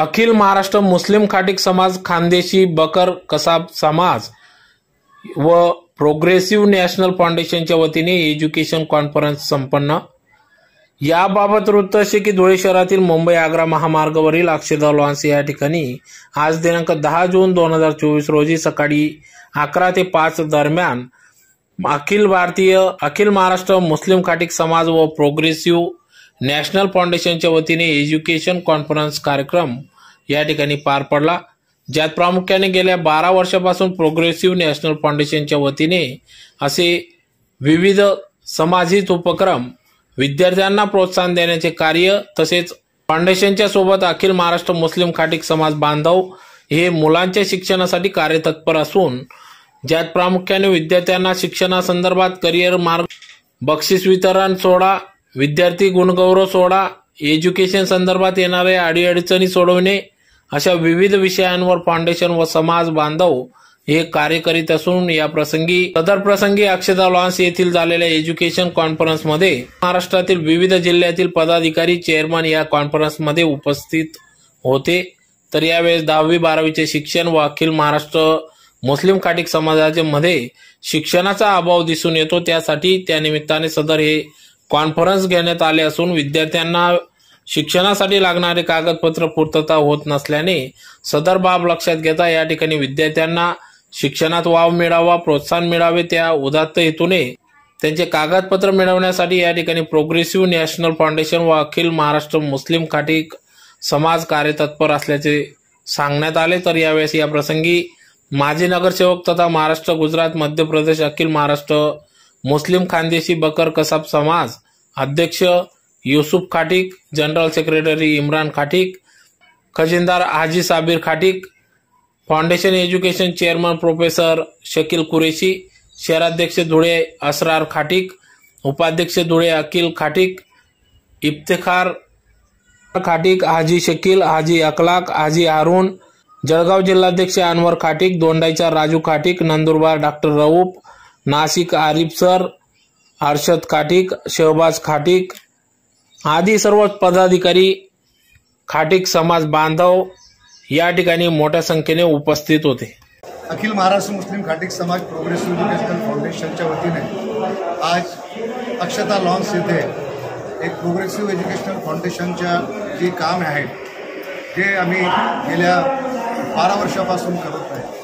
अखिल महाराष्ट्र मुस्लिम खाटिक समाज खानदेशी बकर कसाब समाज व प्रोग्रेसिव्ह नॅशनल फाउंडेशनच्या वतीने एज्युकेशन कॉन्फरन्स संपन्न. याबाबत वृत्त असे की धुळे शहरातील मुंबई आग्रा महामार्गावरील अक्षरधाव लॉन्स या ठिकाणी आज दिनांक दहा जून दोन हजार चोवीस रोजी सकाळी अकरा ते पाच दरम्यान अखिल भारतीय अखिल महाराष्ट्र मुस्लिम खाटिक समाज व प्रोग्रेसिव्ह नॅशनल फाउंडेशनच्या वतीने एज्युकेशन कॉन्फरन्स कार्यक्रम या ठिकाणी पार पडला. ज्यात प्रामुख्याने गेल्या बारा वर्षापासून प्रोग्रेसिव्ह नॅशनल फाउंडेशनच्या वतीने असे विविध समाजित उपक्रम विद्यार्थ्यांना प्रोत्साहन देण्याचे कार्य तसेच फाउंडेशनच्या सोबत अखिल महाराष्ट्र मुस्लिम खाटिक समाज बांधव हे मुलांच्या शिक्षणासाठी कार्यतत्पर असून ज्यात प्रामुख्याने विद्यार्थ्यांना शिक्षणासंदर्भात करिअर मार्ग बक्षीस वितरण सोहळा विद्यार्थी गुणगौरव सोहळा एज्युकेशन संदर्भात येणाऱ्या अडीअडचणी सोडवणे अशा विविध विषयांवर फाउंडेशन व समाज बांधव हे कार्य करीत असून या प्रसंगी सदर प्रसंगी अक्षता लॉन्स येथील झालेल्या एज्युकेशन कॉन्फरन्समध्ये महाराष्ट्रातील विविध जिल्ह्यातील पदाधिकारी चेअरमन या कॉन्फरन्समध्ये उपस्थित होते. तर यावेळेस दहावी बारावीचे शिक्षण व अखिल महाराष्ट्र मुस्लिम काटिक समाजाच्या मध्ये शिक्षणाचा अभाव दिसून येतो. त्यासाठी त्या निमित्ताने सदर हे कॉन्फरन्स घेण्यात आले असून विद्यार्थ्यांना शिक्षणासाठी लागणारे कागदपत्र पूर्तता होत नसल्याने सदर बाब लक्षात घेता या ठिकाणी विद्यार्थ्यांना शिक्षणात वाव मिळावा प्रोत्साहन मिळावे त्या उदात्त हेतूने त्यांचे कागदपत्र मिळवण्यासाठी या ठिकाणी प्रोग्रेसिव्ह नॅशनल फाउंडेशन व अखिल महाराष्ट्र मुस्लिम खाटी समाज कार्यतत्पर असल्याचे सांगण्यात आले. तर यावेळेस या प्रसंगी माजी नगरसेवक तथा महाराष्ट्र गुजरात मध्य प्रदेश अखिल महाराष्ट्र मुस्लिम खानदेशी बकर कसाब समाज अध्यक्ष Yusuf Khatik general secretary Imran Khatik खजिनदार Haji Sabir Khatik foundation education chairman professor Shakeel Qureshi शहराध्यक्ष धुळे असरार खाटिक उपाध्यक्ष धुळे अकिल खाटिक इफ्तेखार खाटिक हाजी शकील हाजी अकलाक हाजी हारून जळगाव जिल्हाध्यक्ष अनवर खाटिक दोंडाईचा राजू खाटिक नंदुरबार डॉक्टर रऊफ नाशिक आरिफ सर हर्षद खाटिक शहबाज खाटिक आदी सर्व पदाधिकारी खाटिक समाज बांधव या ठिकाणी मोठ्या संख्येने उपस्थित होते. अखिल महाराष्ट्र मुस्लिम खाटिक समाज प्रोग्रेसिव्ह एज्युकेशनल फाउंडेशनच्या वतीने आज अक्षता लॉन्स येथे एक प्रोग्रेसिव्ह एज्युकेशनल फाउंडेशनच्या जे काम आहे जे आम्ही गेल्या बारा वर्षापासून करत आहे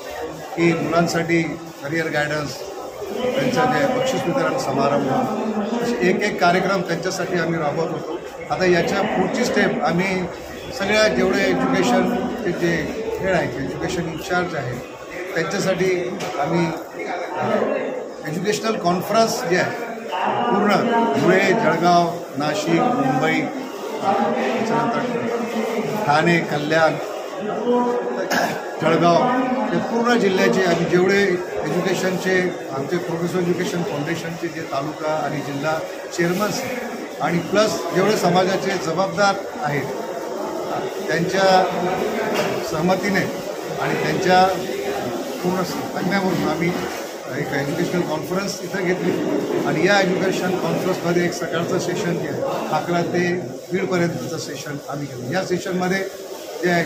की मुलांसाठी करिअर गायडन्स त्यांचं जे बक्षीस वितरण समारंभ एक एक कार्यक्रम त्यांच्यासाठी आम्ही राबवत होतो. आता याच्या पुढची स्टेप आम्ही सगळ्या जेवढे एज्युकेशनचे जे खेळ आहेत एज्युकेशन इन्चार्ज आहे त्यांच्यासाठी आम्ही एज्युकेशनल कॉन्फरन्स जे आहे पूर्ण धुळे जळगाव नाशिक मुंबई त्याच्यानंतर ठाणे कल्याण जळगाव हे पूर्ण जिल्ह्याचे आम्ही जेवढे एज्युकेशनचे आमचे प्रोफेसर एज्युकेशन फाउंडेशनचे जे तालुका आणि जिल्हा चेअरमन्स आणि प्लस जेवढे समाजाचे जबाबदार आहेत त्यांच्या सहमतीने आणि त्यांच्या पूर्ण सांगण्यावरून आम्ही एक एज्युकेशनल कॉन्फरन्स इथं घेतली. आणि या एज्युकेशन कॉन्फरन्समध्ये एक सकाळचं सेशन जे आहे अकरा ते दीडपर्यंतचं सेशन आम्ही घेतलं. या सेशनमध्ये जे आहे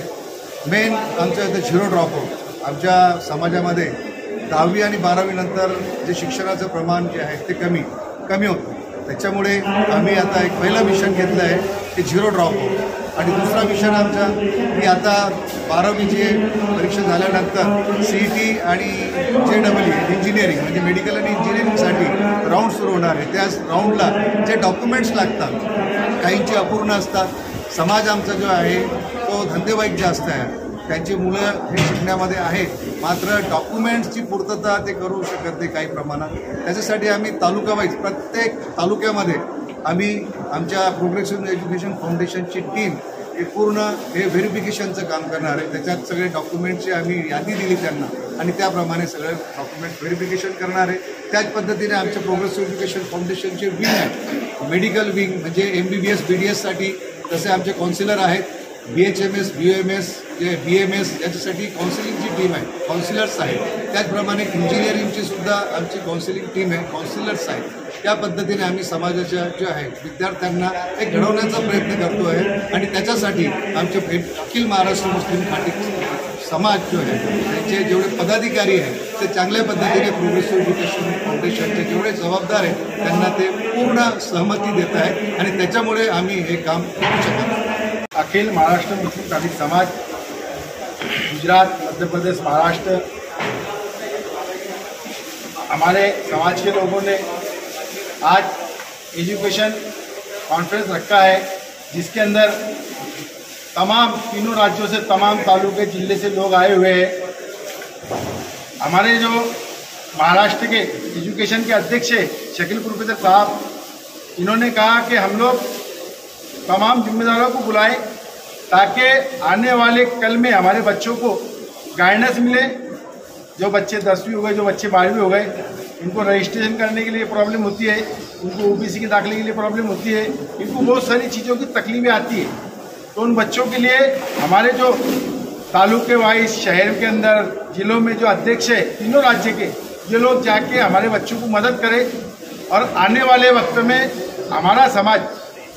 मेन आमचं इथं झिरो ड्रॉपआउट आमच्या समाजामध्ये दहावी आणि बारावीनंतर जे शिक्षणाचं प्रमाण जे आहे ते कमी कमी होतं. त्याच्यामुळे आम्ही आता एक पहिलं मिशन घेतलं आहे ते झिरो ड्रॉपआउट आणि दुसरा मिशन आमचा की आता बारावीची परीक्षा झाल्यानंतर सी ई टी आणि जे डबल ई इंजिनिअरिंग म्हणजे मेडिकल आणि इंजिनिअरिंगसाठी राऊंड सुरू होणार आहे. त्या राऊंडला जे डॉक्युमेंट्स लागतात काहींचे अपूर्ण असतात. समाज आमचा जो आहे तो धंदेवाईक जास्त आहे त्यांची मुलं हे शिकण्यामध्ये आहेत. मात्र डॉक्युमेंट्सची पूर्तता ते करू शकत नाही काही प्रमाणात. त्याच्यासाठी आम्ही तालुकावाईज प्रत्येक तालुक्यामध्ये आम्ही आमच्या प्रोग्रेसिव्ह एज्युकेशन फाउंडेशनची टीम हे पूर्ण हे व्हेरिफिकेशनचं काम करणार आहे. त्याच्यात सगळे डॉक्युमेंटची आम्ही यादी दिली त्यांना आणि त्याप्रमाणे सगळे डॉक्युमेंट व्हेरिफिकेशन करणार आहे. त्याच पद्धतीने आमच्या प्रोग्रेसिव्ह एज्युकेशन फाउंडेशनचे विंग आहे मेडिकल विंग म्हणजे M B B S B D एससाठी तसे आमचे काउन्सिलर आहेत B H M S B M S B M S याच्यासाठी काउन्सिलिंगची टीम आहे. काउन्सिलर्स आहेत. त्याचप्रमाणे इंजिनिअरिंगची सुद्धा आमची काउन्सिलिंग टीम आहे. काउन्सिलर्स आहेत. त्या पद्धतीने आम्ही समाजाच्या जे आहे विद्यार्थ्यांना हे घडवण्याचा प्रयत्न करतो आहे. आणि त्याच्यासाठी आमचे अखिल महाराष्ट्र मुस्लिम पार्टी समाज जो आहे त्यांचे जेवढे पदाधिकारी आहेत ते चांगल्या पद्धतीने प्रोग्रेसिव्ह एज्युकेशन फाउंडेशनचे जेवढे जबाबदार आहेत त्यांना ते पूर्ण सहमती देत आहेत. आणि त्याच्यामुळे आम्ही हे काम करू शकतो अखिल महाराष्ट्र मुस्लिम तालीम समाज, गुजरात, मध्य प्रदेश, महाराष्ट्र। हमारे समाज के लोगों ने आज एजुकेशन कॉन्फ्रेंस रखा है, जिसके अंदर तमाम तीनों राज्यों से तमाम तालुके, ज़िले से लोग आए हुए हैं। हमारे जो महाराष्ट्र के एजुकेशन के अध्यक्ष शकील प्रोफेसर साहब, इन्होंने कहा कि हम लोग तमाम जिम्मेदारों को बुलाएँ ताकि आने वाले कल में हमारे बच्चों को गाइडेंस मिले। जो बच्चे दसवीं हो गए, जो बच्चे बारहवीं हो गए, इनको रजिस्ट्रेशन करने के लिए प्रॉब्लम होती है इनको ओबीसी के दाखिले के लिए प्रॉब्लम होती है, इनको बहुत सारी चीज़ों की तकलीफें आती है। तो उन बच्चों के लिए हमारे जो तालुके वाइज, शहर के अंदर, जिलों में जो अध्यक्ष है, तीनों राज्य के, ये लोग जाके हमारे बच्चों को मदद करें और आने वाले वक्त में हमारा समाज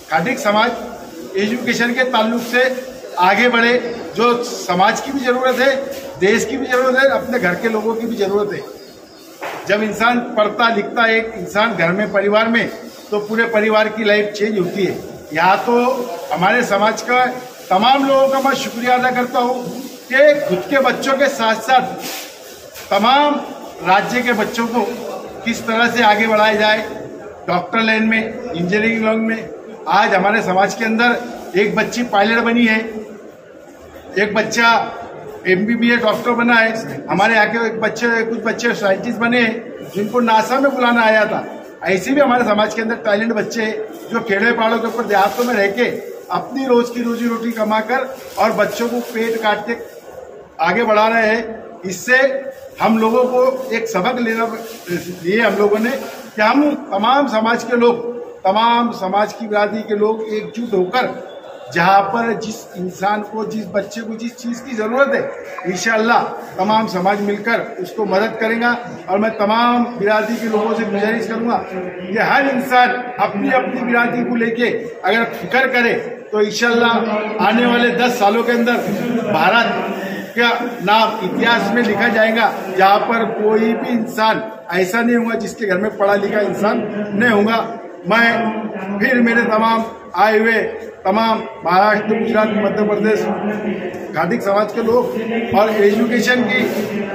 खाटिक समाज एजुकेशन के ताल्लुक से आगे बढ़े, जो समाज की भी ज़रूरत है, देश की भी ज़रूरत है, अपने घर के लोगों की भी ज़रूरत है। जब इंसान पढ़ता लिखता एक इंसान घर में, परिवार में तो पूरे परिवार की लाइफ चेंज होती है। यहाँ तो हमारे समाज का तमाम लोगों का मैं शुक्रिया अदा करता हूँ कि खुद के बच्चों के साथ साथ तमाम राज्य के बच्चों को किस तरह से आगे बढ़ाया जाए डॉक्टर लाइन में इंजीनियरिंग लाइन में आज हमारे समाज के अंदर एक बच्ची पायलट बनी है। एक बच्चा एम बी एमबीबीएस डॉक्टर बना है। हमारे यहाँ के एक बच्चे, कुछ बच्चे साइंटिस्ट बने हैं, जिनको नासा में बुलाना आया था। ऐसे भी हमारे समाज के अंदर टैलेंट बच्चे जो खेड़े पहाड़ों के ऊपर देहातों में रह के अपनी रोज की रोजी रोटी कमाकर और बच्चों को पेट काट के आगे बढ़ा रहे हैं। इससे हम लोगों को एक सबक लेना, लिए हम लोगों ने कि हम तमाम समाज के लोग तमाम समाज की बिरादरी के लोग एकजुट होकर, जहाँ पर जिस इंसान को, जिस बच्चे को, जिस चीज़ की ज़रूरत है इंशाल्लाह तमाम समाज मिलकर उसको मदद करेगा और मैं तमाम बिरादरी के लोगों से गुजारिश करूँगा कि हर इंसान अपनी अपनी बिरादरी को लेके अगर फ़िक्र करे तो इंशाल्लाह आने वाले दस सालों के अंदर भारत का नाम इतिहास में लिखा जाएगा, जहाँ पर कोई भी इंसान ऐसा नहीं होगा जिसके घर में पढ़ा लिखा इंसान नहीं होगा। मैं फिर मेरे तमाम आए हुए तमाम महाराष्ट्र, गुजरात, मध्य प्रदेश घाटिक समाज के लोग और एजुकेशन की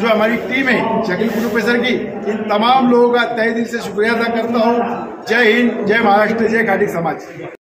जो हमारी टीम है शकील प्रोफेसर की, इन तमाम लोगों का तय दिल से शुक्रिया अदा करता हूँ। जय हिंद, जय महाराष्ट्र, जय घाटिक समाज।